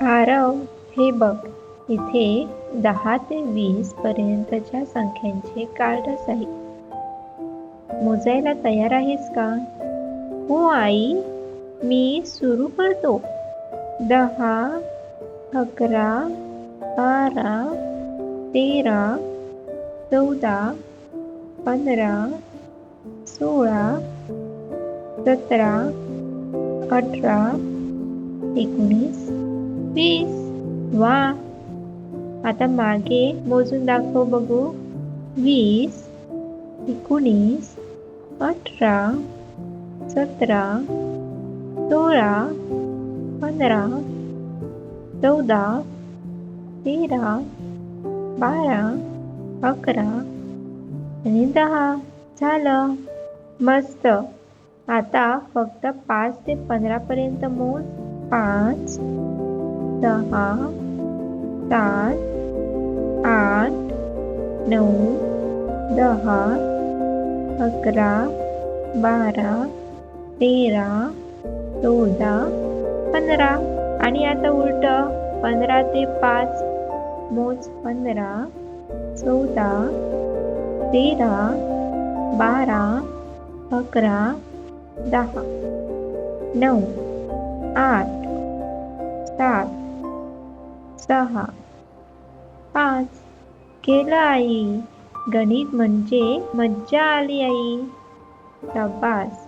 आरव हे बघ इथे दहा ते वीस पर्यंतच्या संख्यांचे कार्डस आहेत. मोजायला तयार आहेस का? हो आई. मी सुरू करतो. दहा अकरा बारा तेरा चौदा पंधरा सोळा सतरा अठरा एकोणीस वीस वा. आता मागे मोजून दाखव बघू. वीस एकोणीस अठरा सतरा सोळा पंधरा चौदा तेरा बारा अकरा आणि दहा. झालं. मस्त. आता फक्त पाच ते पंधरापर्यंत मोज. पाच दहा सात आठ नऊ दहा अकरा बारा तेरा चौदा पंधरा. आणि आता उलट पंधरा ते पाच मोज पंधरा चौदा तेरा बारा अकरा दहा. नऊ आठ सात सहा पाच. केलं आई. गणित म्हणजे मज्जा आली आई. शाबास